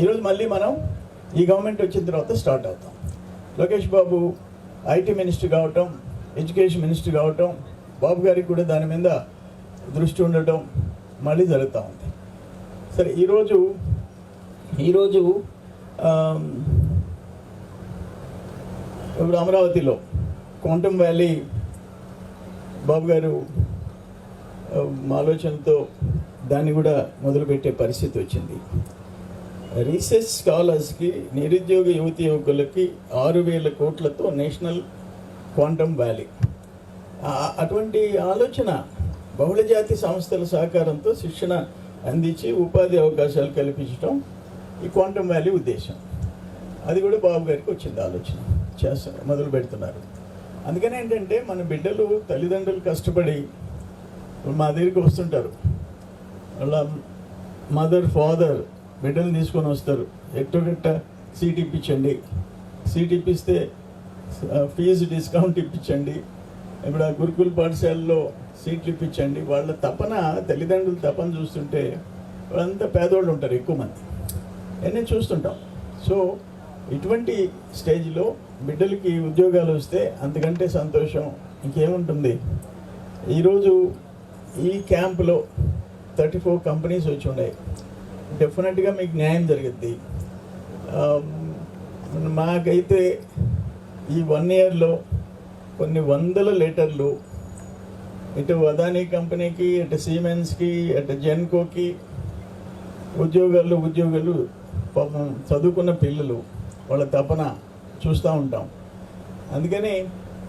ఈరోజు మళ్ళీ మనం ఈ గవర్నమెంట్ వచ్చిన తర్వాత స్టార్ట్ అవుతాం. లోకేష్ బాబు ఐటీ మినిస్టర్ కావటం ఎడ్యుకేషన్ మినిస్టర్ కావటం బాబు గారికి కూడా దాని మీద దృష్టి ఉండటం మళ్ళీ జరుగుతూ ఉంది. సరే ఈరోజు ఈరోజు ఇప్పుడు అమరావతిలో క్వాంటమ్ వ్యాలీ బాబు గారు ఆలోచనతో దాన్ని కూడా మొదలుపెట్టే పరిస్థితి వచ్చింది. రీసెర్చ్ స్కాలర్స్కి నిరుద్యోగ యువతి యువకులకి ఆరు వేల కోట్లతో నేషనల్ క్వాంటమ్ వ్యాలీ. అటువంటి ఆలోచన బహుళజాతి సంస్థల సహకారంతో శిక్షణ అందించి ఉపాధి అవకాశాలు కల్పించడం ఈ క్వాంటమ్ వ్యాలీ ఉద్దేశం. అది కూడా బాబు గారికి వచ్చింది ఆలోచన. చేస్తారు మొదలు పెడుతున్నారు. అందుకని ఏంటంటే మన బిడ్డలు తల్లిదండ్రులు కష్టపడి మా దగ్గరికి వస్తుంటారు. వాళ్ళ మదర్ ఫాదర్ బిడ్డలు తీసుకొని వస్తారు. ఎట్టుగట్ట సీట్ ఇప్పించండి. సీట్ ఇప్పిస్తే ఫీజు డిస్కౌంట్ ఇప్పించండి. ఇప్పుడు ఆ గురుకుల పాఠశాలలో సీట్లు ఇప్పించండి. వాళ్ళ తపన తల్లిదండ్రుల తపన చూస్తుంటే వాళ్ళంతా పేదోళ్ళు ఉంటారు ఎక్కువ మంది. అన్నీ చూస్తుంటాం. సో ఇటువంటి స్టేజ్లో బిడ్డలకి ఉద్యోగాలు వస్తే అంతకంటే సంతోషం ఇంకేముంటుంది? ఈరోజు ఈ క్యాంపులో థర్టీ ఫోర్ కంపెనీస్ వచ్చి ఉన్నాయి. డెఫినెట్గా మీకు న్యాయం జరుగుద్ది. Um, మాకైతే ఈ వన్ ఇయర్లో కొన్ని వందల లీటర్లు ఇటు అదానీ కంపెనీకి అటు సీమెన్స్కి అటు జెన్కోకి ఉద్యోగాలు ఉద్యోగాలు పాపం చదువుకున్న పిల్లలు వాళ్ళ తపన చూస్తూ ఉంటాం. అందుకని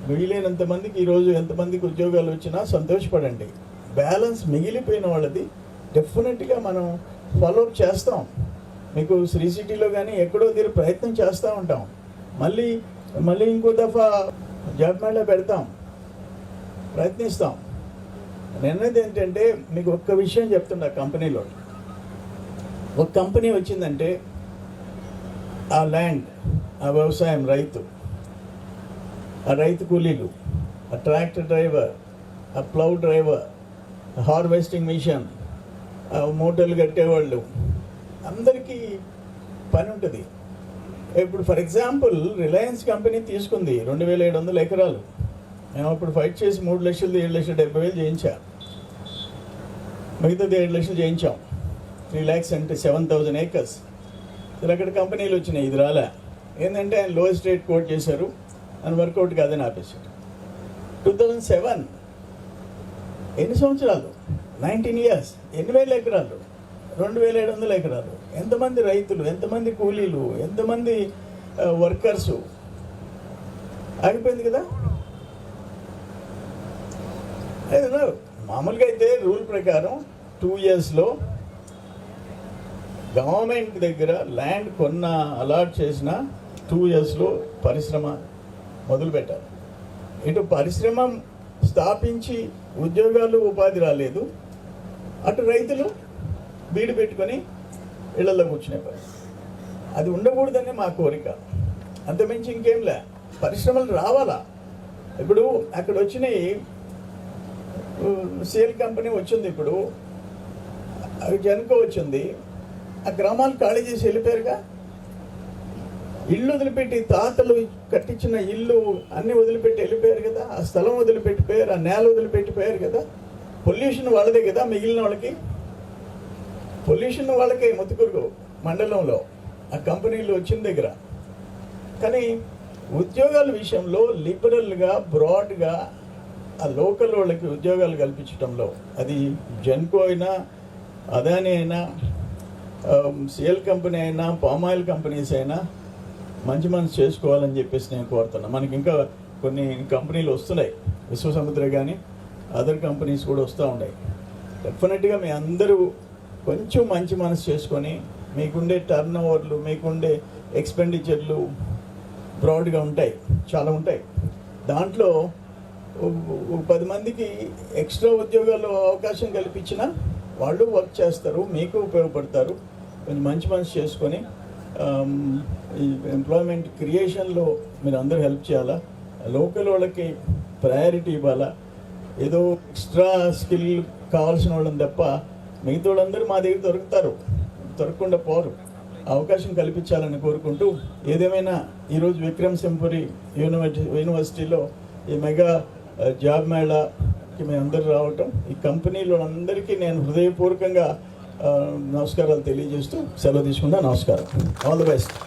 వీలైనంత మందికి ఈరోజు ఎంతమందికి ఉద్యోగాలు వచ్చినా సంతోషపడండి. బ్యాలెన్స్ మిగిలిపోయిన వాళ్ళది. డెఫినెట్గా మనం ఫాలోఅప్ చేస్తాం. మీకు శ్రీ సిటీలో కానీ ఎక్కడో తీరు ప్రయత్నం చేస్తూ ఉంటాం. మళ్ళీ మళ్ళీ ఇంకో దఫా జాబ్ మేళా పెడతాం. ప్రయత్నిస్తాం. నిన్నది ఏంటంటే మీకు ఒక్క విషయం చెప్తున్నా కంపెనీలో. ఒక కంపెనీ వచ్చిందంటే ఆ ల్యాండ్ ఆ వ్యవసాయం రైతు ఆ రైతు కూలీలు ఆ ట్రాక్టర్ డ్రైవర్ ఆ ప్లౌ డ్రైవర్ హార్వెస్టింగ్ మిషన్ మూటలు కట్టేవాళ్ళు. అందరికీ పని ఉంటుంది. ఇప్పుడు ఫర్ ఎగ్జాంపుల్ రిలయన్స్ కంపెనీ తీసుకుంది రెండు వేల ఏడు వందల ఎకరాలు. మేము అప్పుడు ఫైట్ చేసి మూడు లక్షలు ఏడు లక్షల డెబ్బై వేలు చేయించా. మిగతాది ఏడు లక్షలు చేయించాం. త్రీ ల్యాక్స్ అంటే సెవెన్ థౌజండ్ ఏకర్స్. సరే అక్కడ కంపెనీలు వచ్చినాయి ఇది రాలే. ఏంటంటే ఆయన లోయెస్ట్ రేట్ కోట్ చేశారు. అని వర్కౌట్ కాదని ఆపేశారు. టూ థౌజండ్ సెవెన్ ఎన్ని సంవత్సరాలు? నైన్టీన్ ఇయర్స్ ఎన్ని వేల ఎకరాలు? రెండు వేల ఏడు వందల ఎకరాలు. ఎంతమంది రైతులు ఎంతమంది కూలీలు ఎంతమంది వర్కర్సు ఆగిపోయింది కదా? ఏదైనా మామూలుగా అయితే రూల్ ప్రకారం టూ ఇయర్స్లో గవర్నమెంట్ దగ్గర ల్యాండ్ కొన్న అలాట్ చేసిన టూ ఇయర్స్లో పరిశ్రమ మొదలుపెట్టారు. ఇటు పరిశ్రమ స్థాపించి ఉద్యోగాలు ఉపాధి రాలేదు. అటు రైతులు బీడు పెట్టుకొని ఇళ్ళలో కూర్చునే పని. అది ఉండకూడదని మా కోరిక. అంతమించి ఇంకేం లే. పరిశ్రమలు రావాలా? ఇప్పుడు అక్కడ వచ్చినాయి సేల్ కంపెనీ వచ్చింది ఇప్పుడు. అవి జనుకో వచ్చింది. ఆ గ్రామాలు ఖాళీ చేసి వెళ్ళిపోయారుగా? ఇల్లు వదిలిపెట్టి తాతలు కట్టించిన ఇల్లు అన్నీ వదిలిపెట్టి వెళ్ళిపోయారు కదా? ఆ స్థలం వదిలిపెట్టిపోయారు ఆ నేల వదిలిపెట్టిపోయారు కదా? పొల్యూషన్ వాళ్ళదే కదా మిగిలిన వాళ్ళకి. పొల్యూషన్ వాళ్ళకే ముతుకురు మండలంలో ఆ కంపెనీలు వచ్చిన దగ్గర. కానీ ఉద్యోగాల విషయంలో లిబరల్గా బ్రాడ్గా ఆ లోకల్ వాళ్ళకి ఉద్యోగాలు కల్పించడంలో అది జెన్కో అయినా అదాని అయినా సిఎల్ కంపెనీ అయినా పామాయిల్ కంపెనీస్ అయినా మంచి మనసు చేసుకోవాలని చెప్పేసి నేను కోరుతున్నాను మనకి ఇంకా కొన్ని కంపెనీలు వస్తున్నాయి. విశ్వసముద్ర కానీ అదర్ కంపెనీస్ కూడా వస్తూ ఉన్నాయి డెఫినెట్గా మీ అందరూ కొంచెం మంచి మనసు చేసుకొని మీకుండే టర్న్ ఓవర్లు మీకుండే ఎక్స్పెండిచర్లు బ్రాడ్గా ఉంటాయి. చాలా ఉంటాయి. దాంట్లో పది మందికి ఎక్స్ట్రా ఉద్యోగాలు అవకాశం కల్పించినా వాళ్ళు వర్క్ చేస్తారు మీకు ఉపయోగపడతారు. కొంచెం మంచి మనసు చేసుకొని ఎంప్లాయ్మెంట్ క్రియేషన్లో మీరు అందరూ హెల్ప్ చేయాలా? లోకల్ వాళ్ళకి ప్రయారిటీ ఇవ్వాలా? ఏదో ఎక్స్ట్రా స్కిల్ కావాల్సిన వాళ్ళని తప్ప మిగతా వాళ్ళందరూ మా దగ్గర దొరుకుతారు. దొరకకుండా పోరు. అవకాశం కల్పించాలని కోరుకుంటూ ఏదేమైనా ఈరోజు విక్రమ్ సింపురి యూనివర్సిటీ యూనివర్సిటీలో ఈ మెగా జాబ్ మేళాకి మేము అందరూ రావటం. ఈ కంపెనీలో అందరికీ నేను హృదయపూర్వకంగా నమస్కారాలు తెలియజేస్తూ సెలవు తీసుకుంటా నమస్కారం. All the best